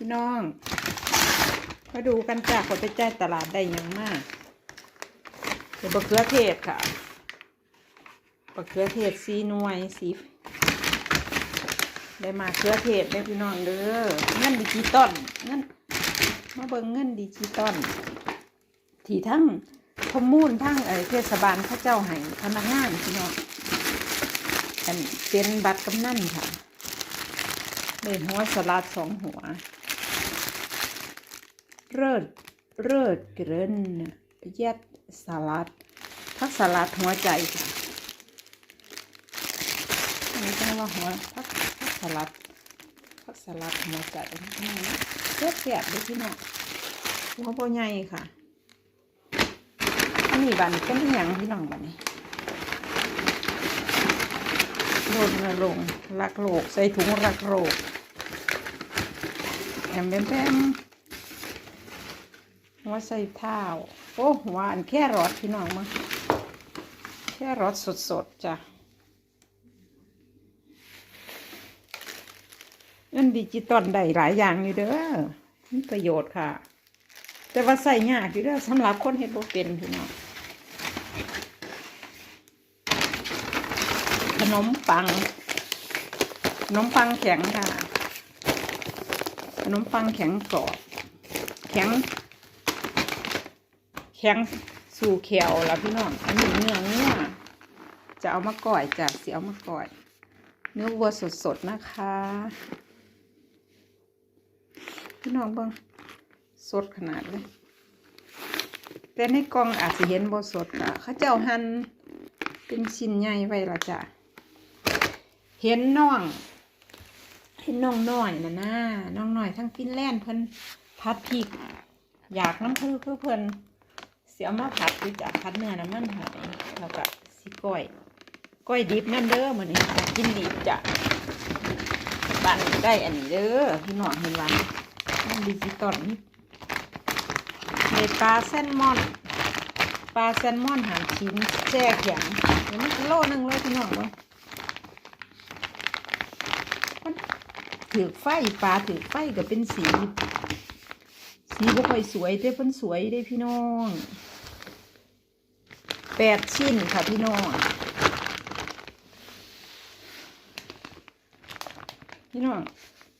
พี่น้องมาดูกันจ้าคนไปแจ้ตลาดได้ยังมากเดี๋ยวบะเขือเทศค่ะบะเขือเทศสีหน่วยสีได้มาเขือเทศได้พี่น้องเด้อเงินดิจิตอลเงินมาเบิ่งเงินดิจิตอลที่ทั้งขมูลทั้งเอเทศบาลเข้าเจ้าให้พนักงานพี่น้องอันเป็นบัตรกำนันค่ะได้หัวสลัดสองหัว เลิศเลิศเกรนเย็ดสลัดพักสลัดหัวใจค่ะอันนี้ต้องว่าหัวพักพักสลัดพักสลัดหัวใจเสียบเสียบเลยพี่น้องหัวโบใหญ่ค่ะอันนี้บันเป็นอหย่างพี่น้องบันนี้โดนลงรักโลกใส่ถุงรักโลกแอมแบมแบม หัวใส่เท้าโอ้หวอันแค่รอดพี่น้องมาแค่รอดสดๆจ้ะเงินดิจิตอลได้หลายอย่างอยู่เด้อมีประโยชน์ค่ะ แต่ว่าใส่ยากอยู่เด้อสำหรับคนเฮ็ดบ่เป็นพี่น้องขนมปังขนมปังแข็งค่ะ ขนมปังแข็งกรอบ แข็ง แข็งสู่เขียวแล้วพี่น้องอันนี้เนื้อเนื้อจะเอามาก่อยจ้ะเสียเอามาก่อย เนื้อวัวสดๆนะคะ พี่น้องเบิ่งสดขนาดเลยแต่ในกล่องอาจจะเห็นบสดค่ะเขาเจ้าหั่นเป็นชิ้นใหญ่ไว้ละจ้ะเห็นน่องเห็นน้องน้อยนะนะน้องน้อยทั้งฟินแลนด์เพิ่นพัดพริก อยากน้ำคือคือเพิ่น สียมาผัดคือจากพัดเนื้อน้ำมันหอยแล้วก็สิก้อยก้อยดิบนั่นเด้อมื้อนี้กินดิบจ้ะบ้านได้อันนี้เด้อพี่น้องเห็นวันดิจิตอลนี่ในปลาแซลมอนปลาแซลมอนหั่นชิ้นแช่แข็งเดี๋ยวมันโลนึงเลยพี่น้องเบิ่งถือไฟปลาถือไฟก็เป็นสีสีบ่ค่อยสวยแต่เพิ่นสวยได้พี่น้อง แปดชิ้นค่ะพี่น้อง พี่น้อง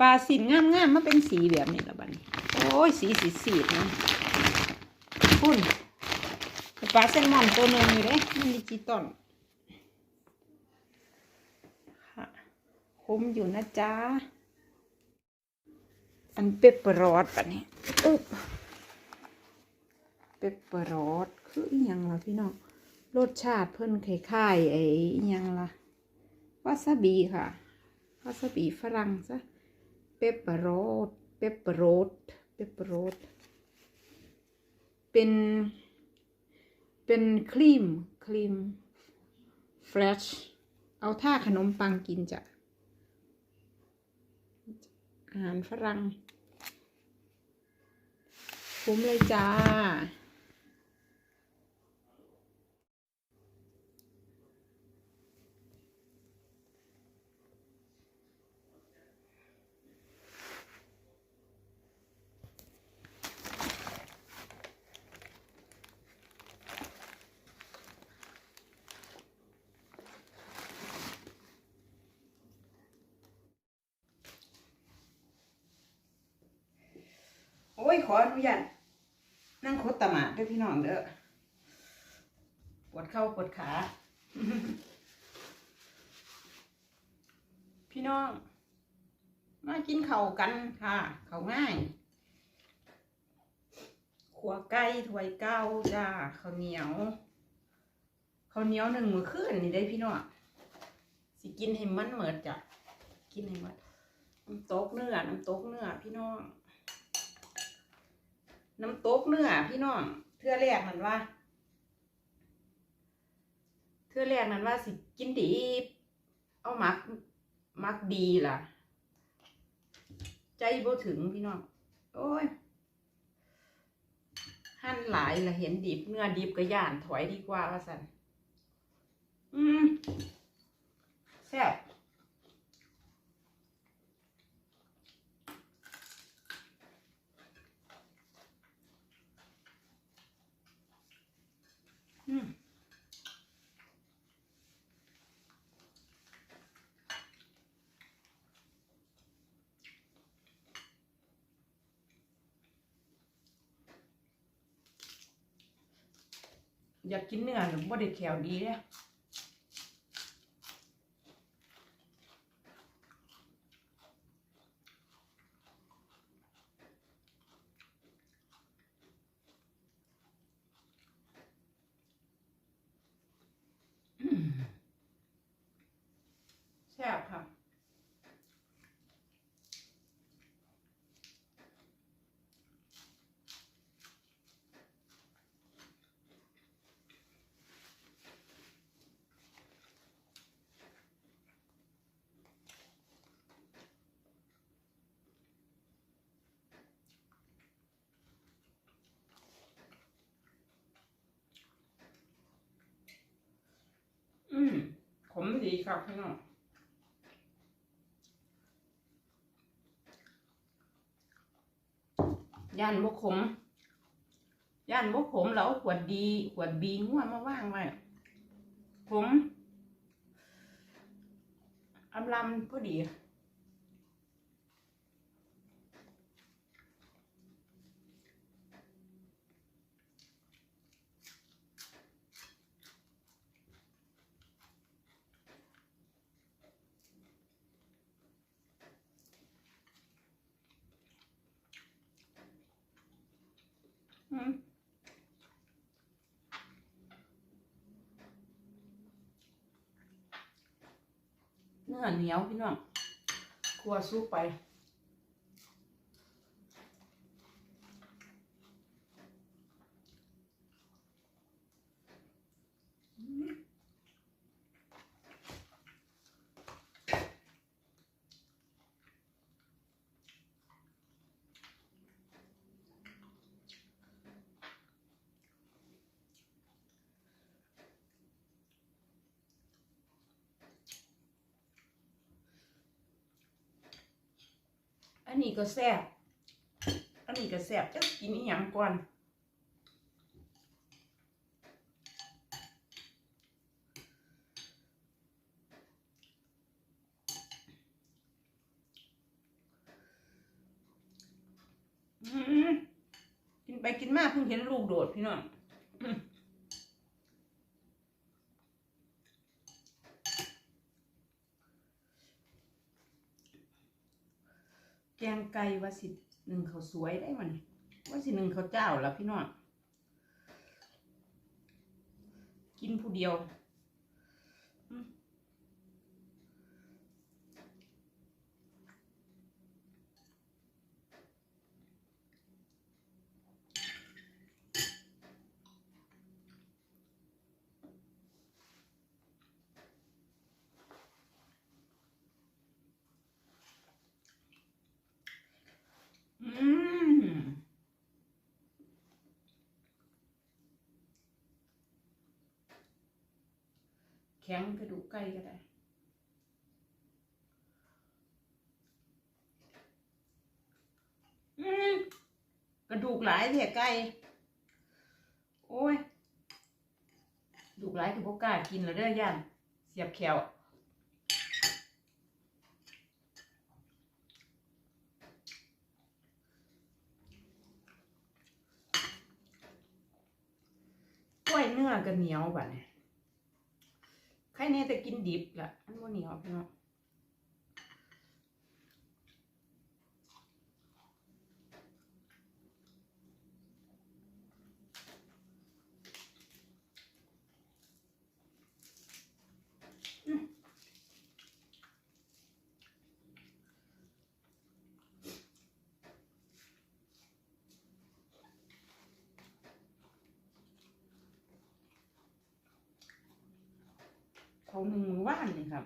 ปลาสินงามงามๆมาเป็นสีแบบนี้ละบัดนี้ โอ้ยสีสีสีนะคุณปลาเส้นมอนตัวหนึงอยู่เด้มันดิจิตอลค่ะคุ้มอยู่นะจ๊ะอันเปปเปอร์รอดปะนี่อุ๊บเปปเปอร์รอดคืออหยังล่ะพี่น้อง รสชาติเพิ่นคล้ายๆไอ้ยังล่ะวาซาบิค่ะวาซาบิฝรั่งซะเปปเปอร์รอดเปปเปอร์รอดเปปเปอร์รอดเป็นเป็นครีมครีมเฟรชเอาท่าขนมปังกินจ้ะอาหารฝรั่งคุ้มเลยจ้า ยขออนุญาตนั่งคดตะหมาดด้วยพี่น้องเด้อปวดเข่าปวดขา พี่น้อง มากินเข่ากันค่ะเข่าง่ายขัวไก่ถ้วยเก้าจ้าข้าวเหนียวข้าวเหนียวหนึ่งมือขึ้นนี่ได้พี่น้องสิกินให้มันเหมิดจ้ะกินให้หมดน้ำตกเนื้อน้ำตกเนื้อพี่น้อง น้ำตกเนื้อพี่น้องเทื่อแรกนั่นว่าเทื่อแรกนั่นว่าสิกินดี เอามักมักดีล่ะ ใจบ่ถึงพี่น้อง โอ้ยหั่นหลายละเห็นดิบเนื้อดิบก็ย่านถอยดีกว่าว่าสันอืมแซ่บ อยากกินเนื้อหรือบ่ได้แขวดีเนี่ย อืมขมดีครับพี่น้องย่านบกขมย่านบกขมเราขวดดีขวดบีง่วมาว่างไว้ขมอำลำพอดี อืม เนื้อเหนียวพี่น้องคั่วซุปไป นนี้ก็แซ่บอันนี้ก็แซ่บจะกินอีหยังก่อนกินไปกินมาเพิ่งเห็นลูกโดดพี่น้องอืมแกง ไก่ว่าสิหนึ่งเขาสวยได้มันว่าสิหนึ่งเขาเจ้าแล้วพี่น้องกินผู้เดียวอืมอืม แข็งกระดูกไก่ก็ได้กระดูกหลายเถอะไก่โอ้ยดูกหลายคือพวกกล้ากินแล้วเด้อย่านเสียบแขวกล้วยเนื้อก็เหนียวบัดเนี่ย ใครเน่แต่กินดิบล่ะอันโมเหนียวพี่น้อง เขาหนึ่งมือว่านนี่ครับ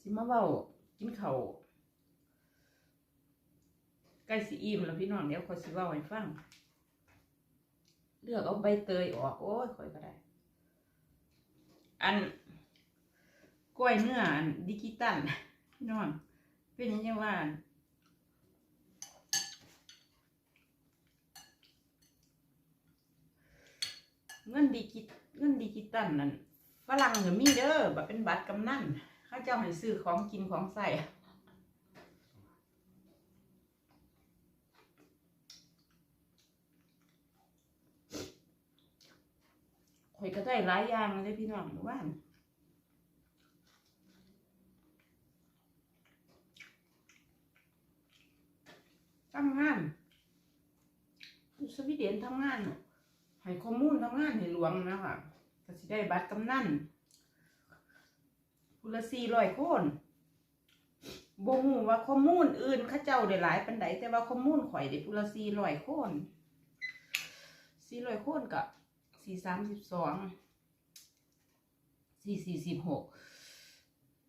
สิมาเว้ากินเขาวใกล้สิอิ่มแล้วพี่น้องเดี๋ยวขอยสิเว้าให้ฟัง เลือกเอาใบเตยออก โอ้ยข่อยก็ได้ อันกล้วยเนื้ออันดิจิตัลพี่น้องเป็นยังไงว่าเงินดิจิตเงินดิจิตัลนั่นฝรั่งหรือมีเด้อแบบเป็นบัตรกำนันเขาเจ้าให้ซื้อของกินของใส่ข่อย ก็ได้หลายอย่างเลยพี่น้องเมื่อวานทำงานดูสวีเดนทำงานน่ะให้ข้อมูลทำงานให้หลวงนะคะก็สิได้บัตรกำนันพุละสี่ร้อยคนบ่ฮู้ว่าข้อมูลอื่นข้าเจ้าได้หลายปานใดแต่ว่าข้อมูลข่อยได้พุละสี่ร้อยคนสี่ร้อยคนก็ สี่สามสิบสองสี่สี่สิบหก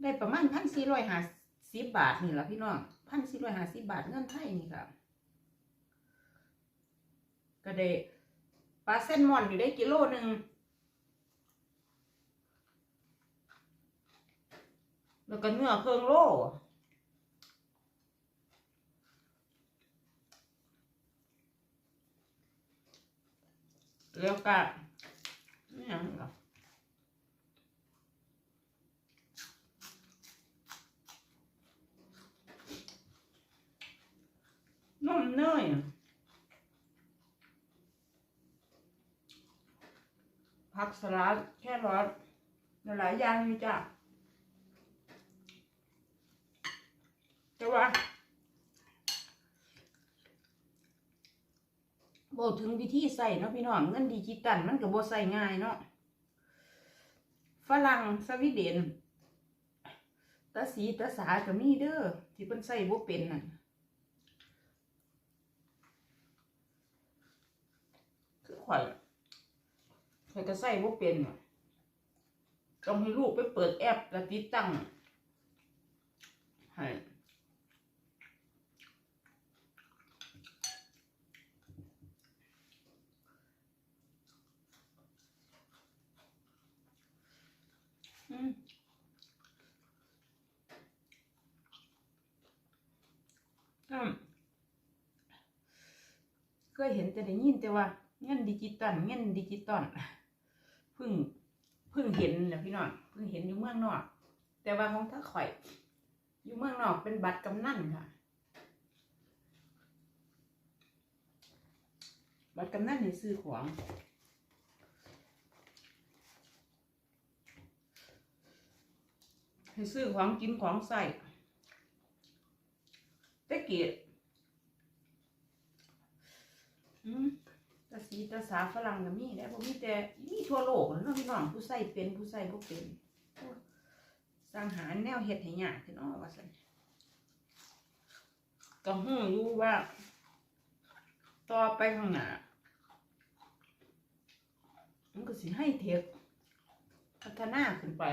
ได้ประมาณพันสี่ร้อยห้าสิบบาทนี่แหละพี่น้องพันสี่ร้อยห้าสิบบาทเงินไทยนี่ค่ะก็ได้ปลาเส้นหมอนอยู่ได้กิโลหนึ่งแล้วก็เนื้อเครื่องโล แล้วก็นี่ยังเหรอน้ำเนยผักสลัดแค่รอทหลายอย่างนี่จ้ะแต่ว่า บอกถึงวิธีใส่เนาะพี่น้องเงินดิจิตอลมันก็บ่ใส่ง่ายเนาะฝรั่งสวีเดนตาสีตาสาก็มีเด้อที่เพิ่นใส่บ่เป็นน่ะคือข่อยใครก็ใส่บ่เป็นน่ะต้องให้ลูกไปเปิดแอปแล้วติดตั้งให้อืมอืมเค ยเห็นแต่ได้ยินแต่ว่าเงินดิจิตอลเงินดิจิตอลเพิ่งเพิ่งเห็นนะพี่น้องเพิ่งเห็นอยู่เมืองนอก แต่ว่าของถ้าข่อย อยู่เมืองนอกเป็นบัตรกำนันค่ะ บัตรกำนันนี่ซื้อของให้ซื้อของกินของใส่ตะเกียบ อืมตาสีตาสาฝรั่งก็มีได้บ่มีแต่มีทั่วโลกนั่นเนาะพี่น้องผู้ใส่เป็นผู้ใส่บ่เป็นสร้างหาแนวเฮ็ดให้ยากขึ้นเนาะว่าซั่นก็ฮู้อยู่ว่า ต่อไปข้างหน้ามันก็สิให้เทคพัฒนาขึ้นไป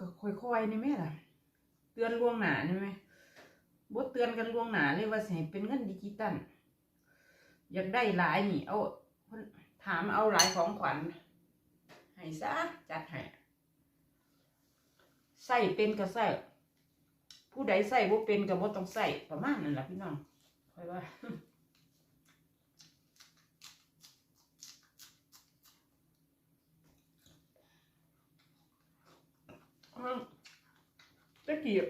ก็ค่อยๆนี่แม่ล่ะ เตือนล่วงหนานี่ไหมบ่เตือนกันล่วงหนาเลยว่าสิให้เป็นเงินดิจิตอลอยากได้หลายนี่ เอาถามเอาหลายของขวัญให้ซะจัดให้ใส่เป็นก็ใส่ผู้ใดใส่บ่เป็นก็บ่ต้องใส่ประมาณนั้นแหละพี่น้องค่อยว่า ตะเกียบ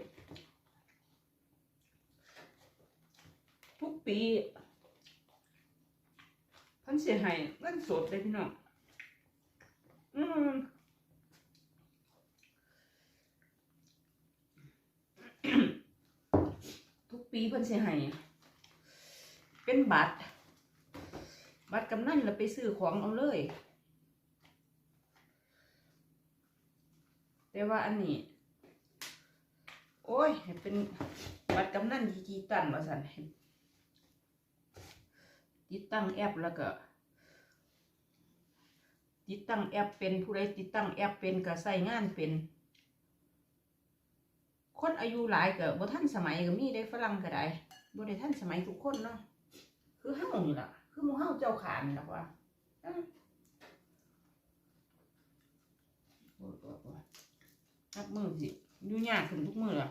ทุกปีพันเสียหายเงินสดเลยพี่น้องอืมทุกปีเพิ่นเสียหายเป็นบัตร บัตรกำนันแล้วไปซื้อของเอาเลย แต่ว่าอันนี้ โอ้ยเป็นบัตรกำนันดิจิตอลว่าสันให้ติดตั้งแอปแล้วก็ติดตั้งแอปเป็นผู้ใดติดตั้งแอปเป็นก็ใส่งานเป็น คนอายุหลายก็บ่ทันสมัยก็มีได้ฝรั่งก็ได้บ่ได้ทันสมัยทุกคนเนาะคือเฮานี่ล่ะ คือหมู่เฮาเจ้าขานี่ล่ะว่าอะโอ้ยโอ้ยโอ้ย นับมือสิอยู่ยากขึ้นทุกมือละ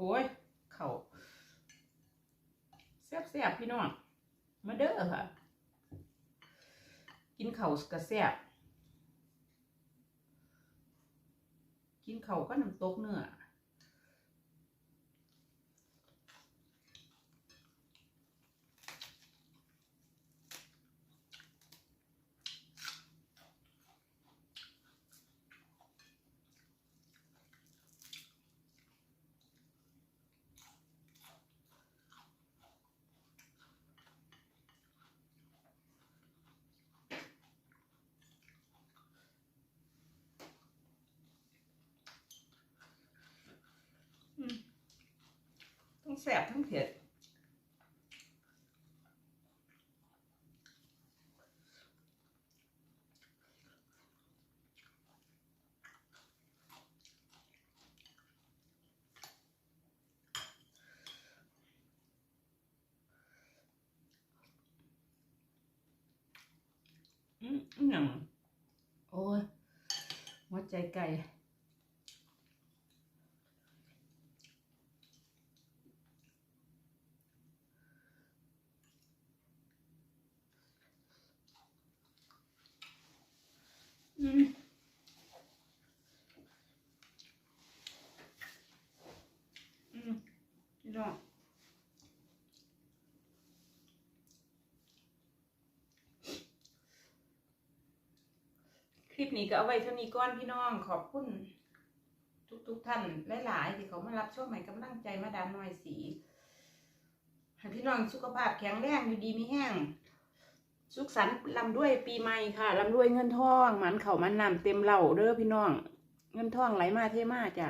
โอ้ย เขาแซ่บๆพี่น้อง มาเด้อค่ะ กินเข่ากระแซ่บกินเขาก็น้ำตกเนื้อ ทั้ง แซ่บทั้งเผ็ดอืมอหย่างโอ้ยหัวใจไก่ อืมอืมพี่ น้องคลิปนี้ก็เอาไว้เท่านี้ก่อนพี่น้องขอบคุณทุกทุกๆท่านหลายๆที่เขามารับชมให้กำลังใจมาดามน้อยสีให้พี่น้องสุขภาพแข็งแรงอยู่ดีมีแห้งสุขสันต์ลำด้วยปีใหม่ค่ะลำด้วยเงินทองหมันเข่ามันนำเต็มเหล่าเด้อพี่น้อง เงินทองไหลมาเทมาจ้ะ